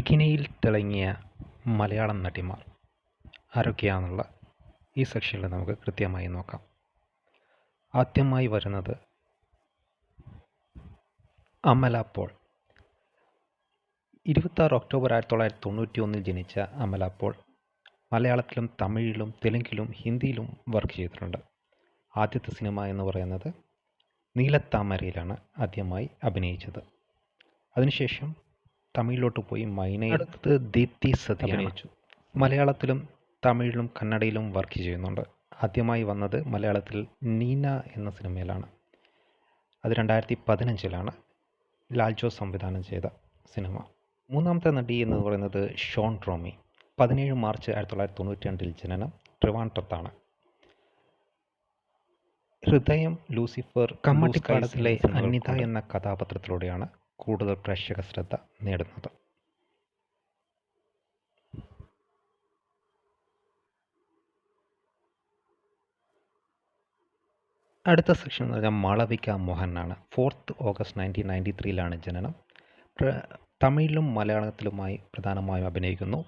ബിക്കിനിയിൽ തിളങ്ങിയ മലയാളം നടിമാർ ആരൊക്കെയാണെന്നുള്ള ഈ സെക്ഷനിൽ നമുക്ക് കൃത്യമായി നോക്കാം. ആദ്യമായി വരുന്നത് അമല പോൾ. ഇരുപത്താറ് ഒക്ടോബർ ആയിരത്തി തൊള്ളായിരത്തി തൊണ്ണൂറ്റി ഒന്നിൽ ജനിച്ച അമല പോൾ മലയാളത്തിലും തമിഴിലും തെലുങ്കിലും ഹിന്ദിയിലും വർക്ക് ചെയ്തിട്ടുണ്ട്. ആദ്യത്തെ സിനിമ എന്ന് പറയുന്നത് നീലത്താമരയിലാണ് ആദ്യമായി അഭിനയിച്ചത്. അതിനുശേഷം തമിഴിലോട്ട് പോയി മൈനയെടുത്ത് ദീപ്തി സതി അഭിനയിച്ചു. മലയാളത്തിലും തമിഴിലും കന്നഡയിലും വർക്ക് ചെയ്യുന്നുണ്ട്. ആദ്യമായി വന്നത് മലയാളത്തിൽ നീന എന്ന സിനിമയിലാണ്. അത് രണ്ടായിരത്തി പതിനഞ്ചിലാണ് ലാൽ ജോസ് സംവിധാനം ചെയ്ത സിനിമ. മൂന്നാമത്തെ നടി എന്ന് പറയുന്നത് ഷോൺ ട്രോമി പതിനേഴ് മാർച്ച് ആയിരത്തി തൊള്ളായിരത്തി തൊണ്ണൂറ്റി രണ്ടിൽ ജനനം ട്രിവാൻഡ്രത്താണ്. ഹൃദയം ലൂസിഫർ കമ്മട്ടിക്കാലത്തിലെ അനിത എന്ന കഥാപാത്രത്തിലൂടെയാണ് കൂടുതൽ പ്രേക്ഷക ശ്രദ്ധ നേടുന്നത്. അടുത്ത സെക്ഷൻ എന്ന് പറഞ്ഞാൽ മാളവിക മോഹനാണ്. ഫോർത്ത് ഓഗസ്റ്റ് നയന്റീൻ നയന്റി ത്രീയിലാണ് ജനനം തമിഴിലും മലയാളത്തിലുമായി പ്രധാനമായും അഭിനയിക്കുന്നു.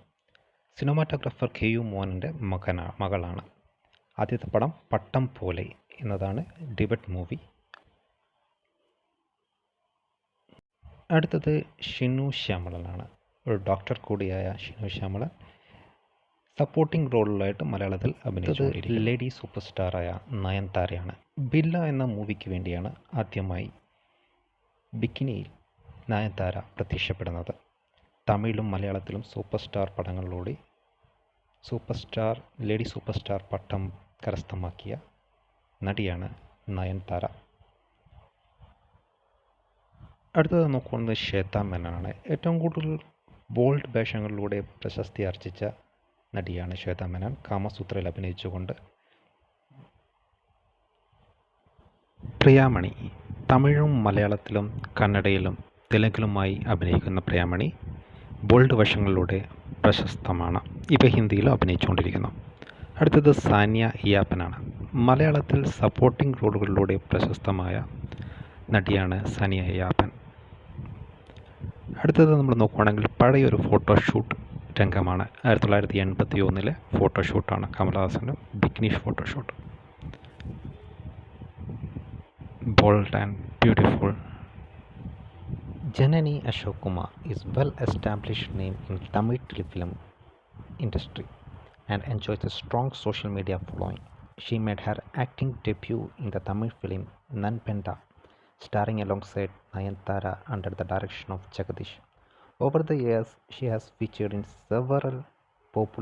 സിനിമാറ്റോഗ്രാഫർ കെ യു മോഹനന്റെ മകനാണ് മകളാണ്. ആദ്യത്തെ പടം പട്ടം പോലെ എന്നതാണ് ഡിബറ്റ് മൂവി. അടുത്തത് ഷിനു ശ്യാമളനാണ്. ഒരു ഡോക്ടർ കൂടിയായ ഷിനു ശ്യാമളൻ സപ്പോർട്ടിംഗ് റോളിലായിട്ട് മലയാളത്തിൽ അഭിനയിച്ചത് ലേഡി സൂപ്പർ സ്റ്റാറായ നയൻതാരയാണ് ബില്ല എന്ന മൂവിക്ക് വേണ്ടിയാണ് ആദ്യമായി ബിക്കിനിയിൽ നയൻതാര പ്രത്യക്ഷപ്പെടുന്നത്. തമിഴിലും മലയാളത്തിലും super star പടങ്ങളിലൂടെ super star lady super star പട്ടം കരസ്ഥമാക്കിയ നടിയാണ് നയൻതാര അടുത്തത് നോക്കുന്നത് ശ്വേതാ മേനോനാണ് ഏറ്റവും കൂടുതൽ ബോൾഡ് വേഷങ്ങളിലൂടെ പ്രശസ്തി ആർജിച്ച നടിയാണ് ശ്വേതാ മേനോൻ കാമസൂത്രയിൽ അഭിനയിച്ചുകൊണ്ട്. പ്രിയാമണി തമിഴും മലയാളത്തിലും കന്നഡയിലും തെലുങ്കിലുമായി അഭിനയിക്കുന്ന പ്രിയാമണി ബോൾഡ് വശങ്ങളിലൂടെ പ്രശസ്തമാണ്. ഇപ്പോൾ ഹിന്ദിയിലും അഭിനയിച്ചുകൊണ്ടിരിക്കുന്നു. അടുത്തത് സാനിയ ഇയാപ്പനാണ് മലയാളത്തിൽ സപ്പോർട്ടിംഗ് റോളുകളിലൂടെ പ്രശസ്തമായ നടിയാണ് സാനിയ ഇയാപ്പൻ അടുത്തത് നമ്മൾ നോക്കുകയാണെങ്കിൽ പഴയൊരു ഫോട്ടോഷൂട്ട് രംഗമാണ്. ആയിരത്തി തൊള്ളായിരത്തി എൺപത്തി ഒന്നിലെ ഫോട്ടോഷൂട്ടാണ് കമലഹാസന്റെ ബിഗ്നിഷ് photoshoot bold and beautiful Janani Ashok Kumar is well established name in Tamil telefilm industry and enjoys a strong social media following she made her acting debut in the Tamil film Nan Nanbenda starring alongside Nayanthara under the direction of Jagadish. Over the years, she has featured in several popular